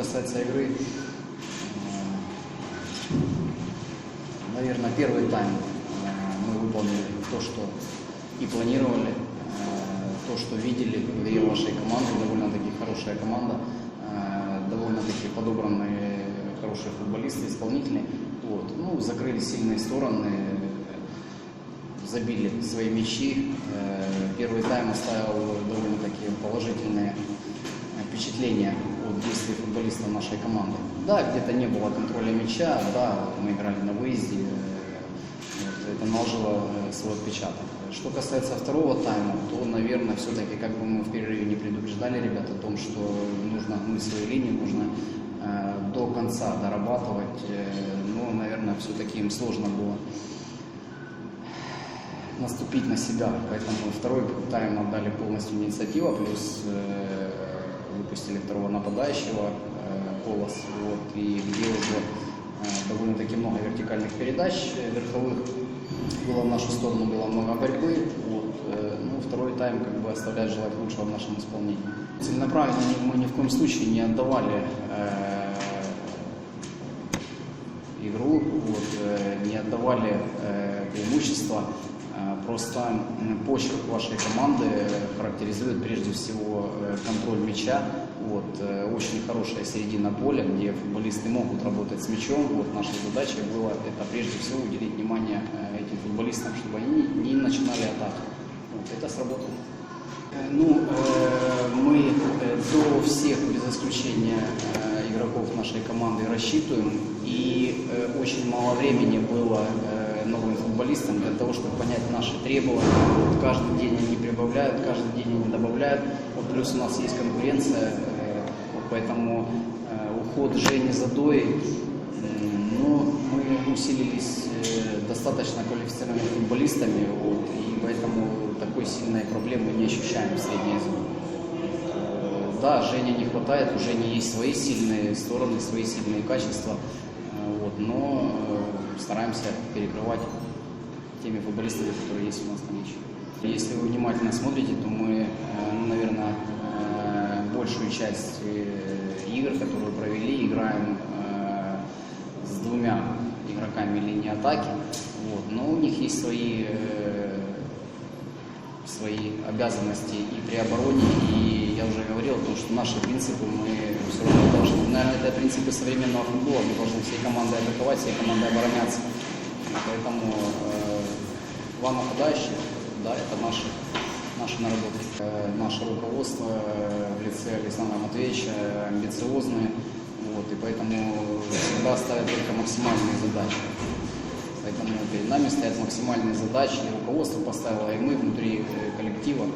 касается игры, наверное, первый тайм э, мы выполнили то, что и планировали, э, то, что видели в игре вашей команды. Довольно-таки хорошая команда, э, довольно-таки подобранные хорошие футболисты, исполнители. Вот. Ну, закрыли сильные стороны, забили свои мячи. Э, Первый тайм оставил довольно-таки положительные впечатления от действий футболистов нашей команды. Да, где-то не было контроля мяча, да, мы играли на выезде, э, вот, это наложило э, свой отпечаток. Что касается второго тайма, то, наверное, все-таки, как бы мы в перерыве не предупреждали ребят о том, что нужно, ну, свои линии нужно э, до конца дорабатывать, э, но, наверное, все-таки им сложно было наступить на себя. Поэтому второй тайм отдали полностью инициатива, плюс э, выпустили второго нападающего, э, Колос, вот, и где уже э, довольно-таки много вертикальных передач э, верховых было в нашу сторону, было много борьбы. Вот, ну, второй тайм как бы оставляет желать лучшего в нашем исполнении. Целенаправленно мы ни в коем случае не отдавали игру, вот, не отдавали преимущества. Э, Просто м, почерк вашей команды характеризует прежде всего э, контроль мяча. Вот, э, очень хорошая середина поля, где футболисты могут работать с мячом. Вот, наша задача была это прежде всего уделить внимание э, этим футболистам, чтобы они не начинали атаку. Вот, это сработало. Э, Ну, э, мы э, до всех, без исключения э, игроков нашей команды, рассчитываем. И э, очень мало времени было э, футболистам для того, чтобы понять наши требования. Вот каждый день они прибавляют, каждый день они добавляют. Вот плюс у нас есть конкуренция, э, вот поэтому э, уход Жени Задои, м, ну, мы усилились э, достаточно квалифицированными футболистами, вот, и поэтому такой сильной проблемы не ощущаем в средней зоне. Да, Жене не хватает, у Жени есть свои сильные стороны, свои сильные качества, вот, но стараемся перекрывать теми футболистами, которые есть у нас на матче. Если вы внимательно смотрите, то мы, э, ну, наверное, э, большую часть э, игр, которые провели, играем с двумя игроками линии атаки, вот, но у них есть свои свои обязанности и при обороне, и я уже говорил о том, что наши принципы мы все равно должны, наверное, это принципы современного футбола, мы должны всей командой атаковать, всей командой обороняться. Поэтому два нападающих, да, это наши, наши наработки. Э, наше руководство э, в лице Александра Матвеевича амбициозные, вот, и поэтому всегда ставят только максимальные задачи. Поэтому перед нами стоят максимальные задачи, и руководство поставило, и мы внутри э, коллектива.